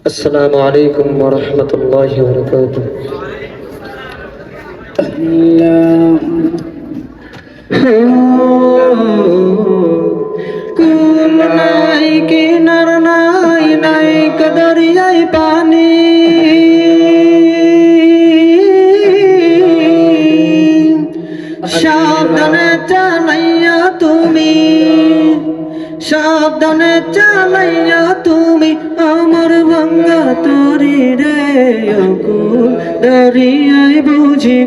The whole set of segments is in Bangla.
السلام عليكم ورحمة الله وبركاته কুল নাই কিনার নাই নাই কদরিয়ায় পানি সাবধানে চালাইয়া তুমি, সাবধানে চালাইয়া তুমি আমার ভাঙ্গা তরি রে অকুল বুঝি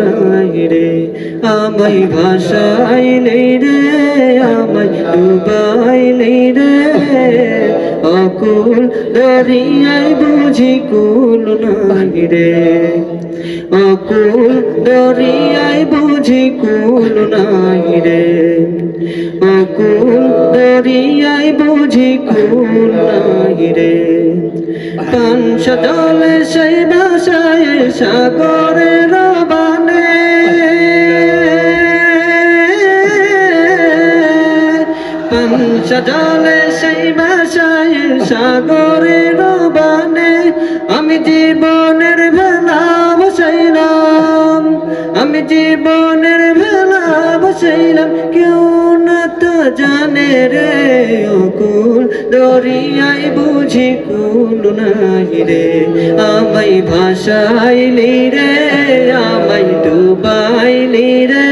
নাই রে, আমায় ভাসাইলে রে, আমায় ডুবাইলে রে, অকুল দরিয়ায় বুঝি কুল নাই রে, অকুল দরিয়ায় বুঝি কুল নাই রে। অকুল দরিয়ায় বুঝি কুল নাই রে। পাংশ জলে সেই ভাষায় সাগরে রবানে জলে সেই ভাষায় সাগরে রবানে আমি জীবনের জীবনের ভেলা বসাইলাম, কেউ না তো জানে রে অকুল, দরিয়ায় বুঝি কুল নাই রে। আমায় ভাসাইলি রে, আমায় ডুবাইলি রে।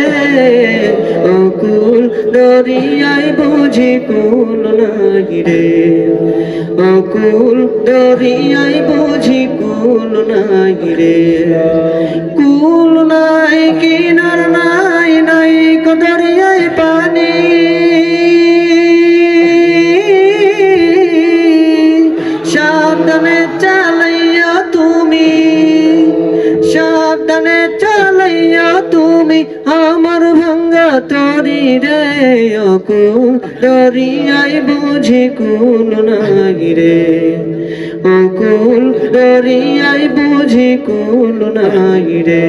অকুল, দরিয়ায় বুঝি কুল নাই রে। অকুল, দরিয়ায় বুঝি কুল নাই রে। সাবধানে চালাইয়া তুমি, সাবধানে চালাইয়া তুমি আমার ভাঙ্গা তরি রে অকুল দরিয়ায় বুঝি কুল নাই রে। অকুল দরিয়ায় বুঝি কুল নাই রে।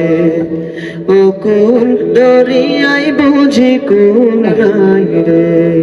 অকুল দরিয়ায় বুঝি কুল নাই রে।